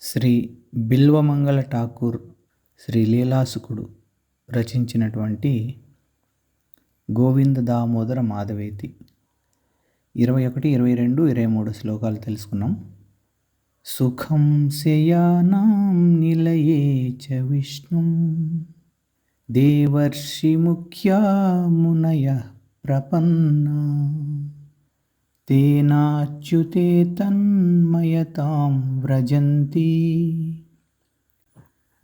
శ్రీ బిల్వమంగళ ఠాకూర్ శ్రీ లీలాసుకుడు రచించినటువంటి గోవింద దామోదర మాధవేతి. ఇరవై ఒకటి ఇరవై రెండు ఇరవై మూడు శ్లోకాలు తెలుసుకున్నాం. సుఖం శయానాం నిలయే చ విష్ణు దేవర్షి ముఖ్యా మునయ ప్రపన్నా. తేనాచ్యుతే తన్మయతాం వ్రజంతి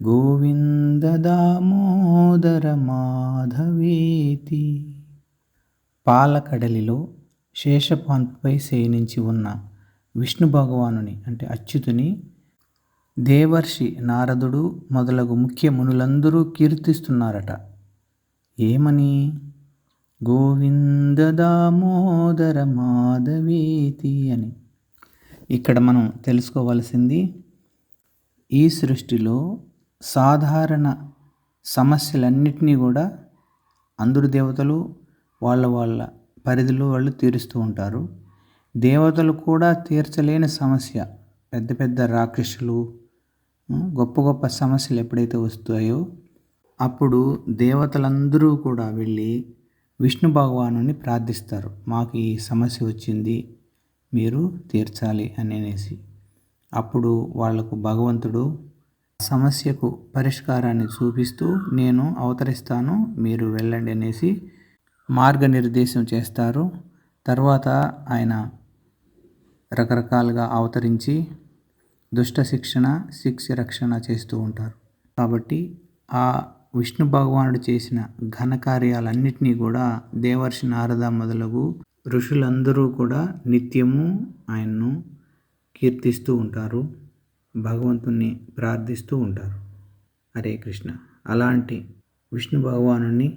గోవిందదామోదరమాధవేతి పాలకడలిలో శేషపాన్పుపై శయనించి ఉన్న విష్ణు భగవానుని అంటే అచ్యుతుని దేవర్షి నారదుడు మొదలగు ముఖ్య మునులందరూ కీర్తిస్తున్నారట. ఏమని? గోవింద దామోదర మాధవీతి అని ఇక్కడ మనం తెలుసుకోవాల్సింది ఈ సృష్టిలో సాధారణ సమస్యలన్నిటినీ కూడా అందరు దేవతలు వాళ్ళ వాళ్ళ పరిధిలో వాళ్ళు తీరుస్తూ ఉంటారు. దేవతలు కూడా తీర్చలేని సమస్య పెద్ద పెద్ద రాక్షసులు గొప్ప గొప్ప సమస్యలు ఎప్పుడైతే వస్తాయో అప్పుడు దేవతలందరూ కూడా వెళ్ళి విష్ణు భగవాను ప్రార్థిస్తారు. మాకు ఈ సమస్య వచ్చింది మీరు తీర్చాలి అని అనేసి. అప్పుడు వాళ్ళకు భగవంతుడు సమస్యకు పరిష్కారాన్ని చూపిస్తూ నేను అవతరిస్తాను మీరు వెళ్ళండి అనేసి మార్గనిర్దేశం చేస్తారు. తర్వాత ఆయన రకరకాలుగా అవతరించి దుష్ట శిక్షణ శిక్ష రక్షణ చేస్తూ ఉంటారు. కాబట్టి ఆ విష్ణు భగవానుడు చేసిన ఘనకార్యాలన్నింటినీ కూడా దేవర్షి నారద మొదలగు ఋషులందరూ కూడా నిత్యము ఆయన్ను కీర్తిస్తూ ఉంటారు భగవంతుణ్ణి ప్రార్థిస్తూ ఉంటారు. హరే కృష్ణ. అలాంటి విష్ణు భగవాను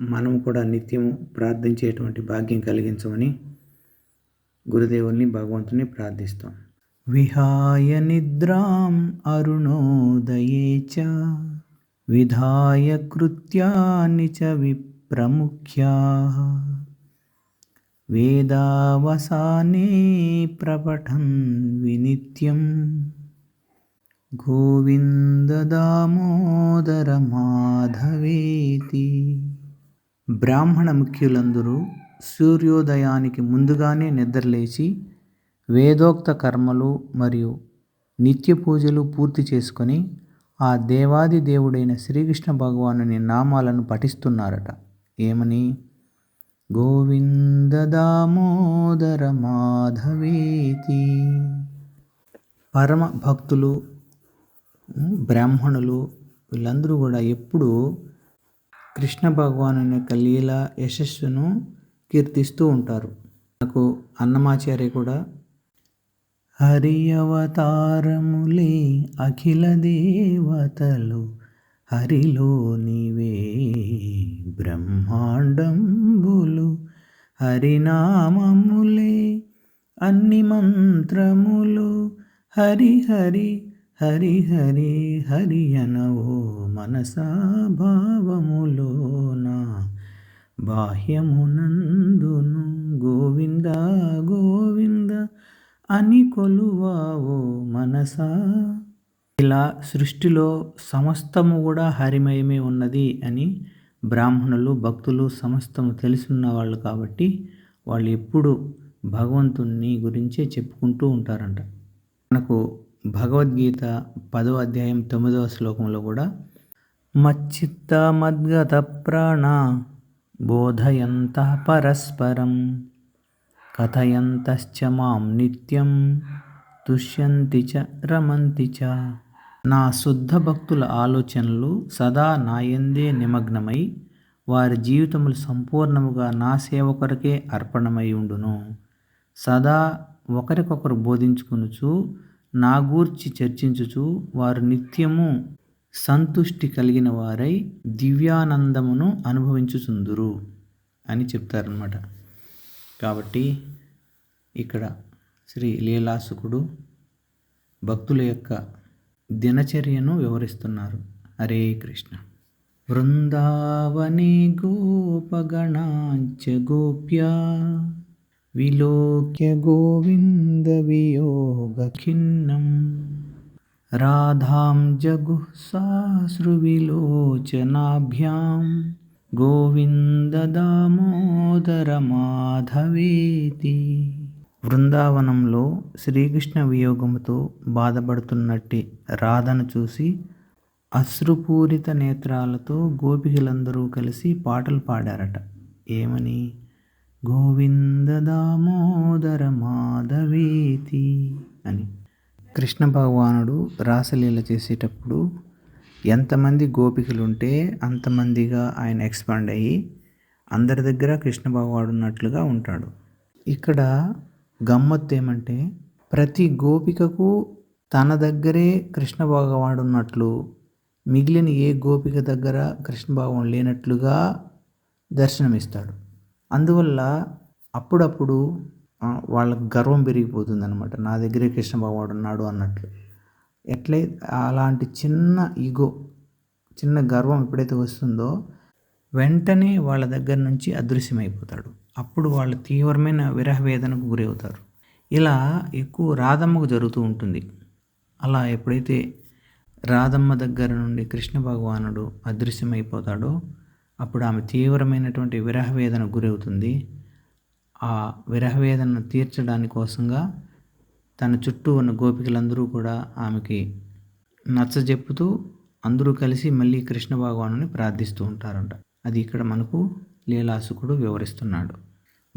మనం కూడా నిత్యము ప్రార్థించేటువంటి భాగ్యం కలిగించమని గురుదేవుల్ని భగవంతుని ప్రార్థిస్తాం. విహాయ నిద్రాం అరుణోదయే చ విధాయ కృత్యాన్ని చ విప్రముఖ్యా వేదావసానే ప్రపఠన్ వినిత్యం గోవిందదామోదరమాధవేతి బ్రాహ్మణ ముఖ్యులందరూ సూర్యోదయానికి ముందుగానే నిద్రలేచి వేదోక్త కర్మలు మరియు నిత్య పూజలు పూర్తి చేసుకొని ఆ దేవాది దేవుడైన శ్రీకృష్ణ భగవానుని నామాలను పఠిస్తున్నారట. ఏమని? గోవింద దామోదర మాధవేతి. పరమ భక్తులు బ్రాహ్మణులు వీళ్ళందరూ కూడా ఎప్పుడూ కృష్ణ భగవాను యొక్క లీల యశస్సును కీర్తిస్తూ ఉంటారు. నాకు అన్నమాచార్య కూడా హరి అవతారములే అఖిల దేవతలు. హరిలో నీవే బ్రహ్మాండంబులు. హరినామములే అన్ని మంత్రములు. హరి హరి హరి హరి హరి అనవో మనసా భావములోన. బాహ్యమునందును అని కొలువావో మనసా? ఇలా సృష్టిలో సమస్తము కూడా హరిమయమే ఉన్నది అని బ్రాహ్మణులు భక్తులు సమస్తము తెలుసున్న వాళ్ళు కాబట్టి వాళ్ళు ఎప్పుడు భగవంతుని గురించే చెప్పుకుంటూ ఉంటారంట. మనకు భగవద్గీత పదో అధ్యాయం తొమ్మిదవ శ్లోకంలో కూడా మచ్చిత్త మద్గత ప్రాణ బోధయంత పరస్పరం కథయంతశ్చ మాం నిత్యం తుష్యంతి చ రమంతి చ. నా శుద్ధ భక్తుల ఆలోచనలు సదా నాయందే నిమగ్నమై వారి జీవితములు సంపూర్ణముగా నా సేవ కొరకే అర్పణమై ఉండును. సదా ఒకరికొకరు బోధించుకునుచు నా గూర్చి చర్చించుచు వారు నిత్యము సంతుష్టి కలిగిన వారై దివ్యానందమును అనుభవించుచుందురు అని చెప్తారనమాట కాబట్టి ఇక్కడ శ్రీ లీలాసుకుడు భక్తుల యొక్క దినచర్యను వివరిస్తున్నారు. హరే కృష్ణ. వృందావనే గోపగణాంచ గోప్యా విలోక్య గోవింద వియోగ ఖిన్నం రాధాం విలోచనాభ్యాం గోవింద దామోదర మాధవేతి. బృందావనంలో శ్రీకృష్ణ వియోగముతో బాధపడుతున్నట్టి రాధను చూసి అశ్రుపూరిత నేత్రాలతో గోపికలందరూ కలిసి పాటలు పాడారట. ఏమని? గోవింద దామోదర మాధవేతి అని. కృష్ణ భగవానుడు రాసలీల చేసేటప్పుడు ఎంతమంది గోపికలు ఉంటే అంతమందిగా ఆయన ఎక్స్పాండ్ అయ్యి అందరి దగ్గర కృష్ణ భగవాడు ఉన్నట్లుగా ఉంటాడు. ఇక్కడ గమ్మత్తు ఏమంటే ప్రతి గోపికకు తన దగ్గరే కృష్ణ భగవాడు ఉన్నట్లు మిగిలిన ఏ గోపిక దగ్గర కృష్ణ భగవాన్ లేనట్లుగా దర్శనమిస్తాడు. అందువల్ల అప్పుడప్పుడు వాళ్ళకు గర్వం పెరిగిపోతుంది అనమాట నా దగ్గరే కృష్ణ భగవాడు ఉన్నాడు అన్నట్లు. ఎట్లయితే అలాంటి చిన్న ఈగో చిన్న గర్వం ఎప్పుడైతే వస్తుందో వెంటనే వాళ్ళ దగ్గర నుంచి అదృశ్యమైపోతాడు. అప్పుడు వాళ్ళు తీవ్రమైన విరహవేదనకు గురి గురవుతారు. ఇలా ఎక్కువ రాధమ్మకు జరుగుతూ ఉంటుంది. అలా ఎప్పుడైతే రాధమ్మ దగ్గర నుండి కృష్ణ భగవానుడు అదృశ్యమైపోతాడో అప్పుడు ఆమె తీవ్రమైనటువంటి విరహవేదన గురవుతుంది. ఆ విరహవేదనను తీర్చడాని కోసంగా తన చుట్టూ ఉన్న గోపికలందరూ కూడా ఆమెకి నచ్చజెప్పుతూ అందరూ కలిసి మళ్ళీ కృష్ణ భగవాను ప్రార్థిస్తూ ఉంటారంట. అది ఇక్కడ మనకు లీలాసుకుడు వివరిస్తున్నాడు.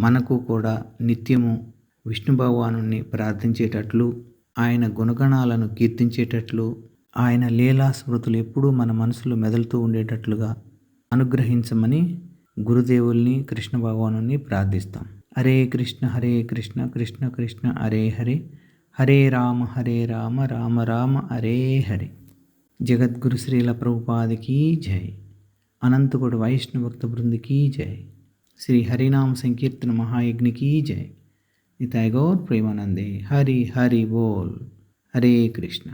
మనకు కూడా నిత్యము విష్ణు భగవాను ప్రార్థించేటట్లు ఆయన గుణగణాలను కీర్తించేటట్లు ఆయన లీలా స్మృతులు ఎప్పుడూ మన మనసులో మెదలుతూ ఉండేటట్లుగా అనుగ్రహించమని గురుదేవుల్ని కృష్ణ భగవాను ప్రార్థిస్తాం. హరే కృష్ణ హరే కృష్ణ కృష్ణ కృష్ణ హరే హరే. హరే రామ హరే రామ రామ రామ హరే హరే. జగద్గురు శ్రీల ప్రభుపాదికి జై. అనంతకుడు వైష్ణభక్త బృందికి జై. శ్రీ హరినామ సంకీర్తన మహాయజ్ఞకి జై. నితాయ్ గౌర్ ప్రేమానందే. హరి హరి బోల్. హరే కృష్ణ.